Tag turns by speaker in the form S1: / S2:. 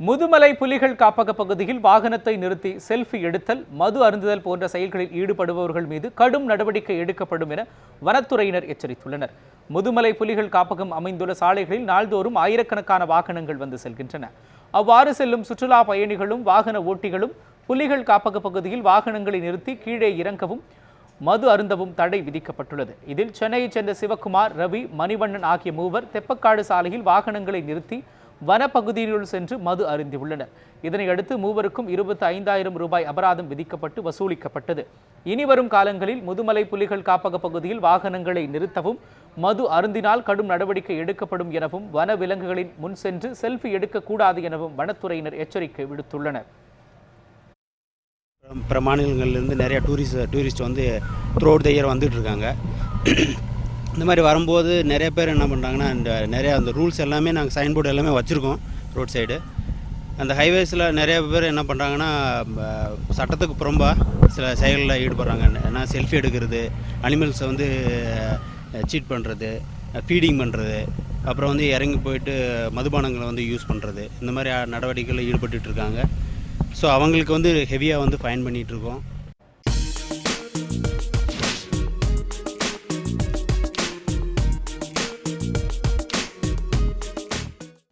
S1: முதுமலை புலிகள் காப்பக பகுதியில் வாகனத்தை நிறுத்தி செல்ஃபி எடுத்தல் மது அருந்துதல் போன்ற செயல்களில் ஈடுபடுபவர்கள் மீது கடும் நடவடிக்கை எடுக்கப்படும் என வனத்துறையினர் எச்சரித்துள்ளனர். முதுமலை புலிகள் காப்பகம் அமைந்துள்ள சாலைகளில் நாள்தோறும் ஆயிரக்கணக்கான வாகனங்கள் வந்து செல்கின்றன. அவ்வாறு செல்லும் சுற்றுலா பயணிகளும் வாகன ஓட்டிகளும் புலிகள் காப்பக பகுதியில் வாகனங்களை நிறுத்தி கீழே இறங்கவும் மது அருந்தவும் தடை விதிக்கப்பட்டுள்ளது. இதில் சென்னையைச் சேர்ந்த சிவக்குமார் ரவி மணிவண்ணன் ஆகிய மூவர் தெப்பக்காடு சாலையில் வாகனங்களை நிறுத்தி வனப்பகுதியினுள் சென்று மது அருந்தியுள்ளனர். இதனையடுத்து மூவருக்கும் இருபத்தி ஐந்தாயிரம் ரூபாய் அபராதம் விதிக்கப்பட்டு வசூலிக்கப்பட்டது. இனி வரும் காலங்களில் முதுமலை புலிகள் காப்பக பகுதியில் வாகனங்களை நிறுத்தவும் மது அருந்தினால் கடும் நடவடிக்கை எடுக்கப்படும் எனவும் வன விலங்குகளின் முன் சென்று செல்ஃபி எடுக்கக்கூடாது எனவும் வனத்துறையினர் எச்சரிக்கை விடுத்துள்ளனர்.
S2: பிற மாநிலங்கள்லேருந்து நிறையா டூரிஸ்ட் டூரிஸ்ட் வந்து த்ரூ அவுட் த இயர் வந்துட்டு இருக்காங்க. இந்த மாதிரி வரும்போது நிறைய பேர் என்ன பண்ணுறாங்கன்னா இந்த நிறையா அந்த ரூல்ஸ் எல்லாமே நாங்கள் சைன் போர்டு எல்லாமே வச்சுருக்கோம் ரோட் சைடு அந்த ஹைவேஸில் நிறைய பேர் என்ன பண்ணுறாங்கன்னா சட்டத்துக்கு புறம்பாக சில செயலில் ஈடுபடுறாங்க. ஏன்னா செல்ஃபி எடுக்கிறது அனிமல்ஸை வந்து சீட் பண்ணுறது ஃபீடிங் பண்ணுறது அப்புறம் வந்து இறங்கி போயிட்டு மதுபானங்களை வந்து யூஸ் பண்ணுறது இந்த மாதிரி நடவடிக்கைகளில் ஈடுபட்டுருக்காங்க இருக்காங்க. ஸோ அவங்களுக்கு வந்து ஹெவியாக வந்து ஃபைன் பண்ணிகிட்ருக்கோம்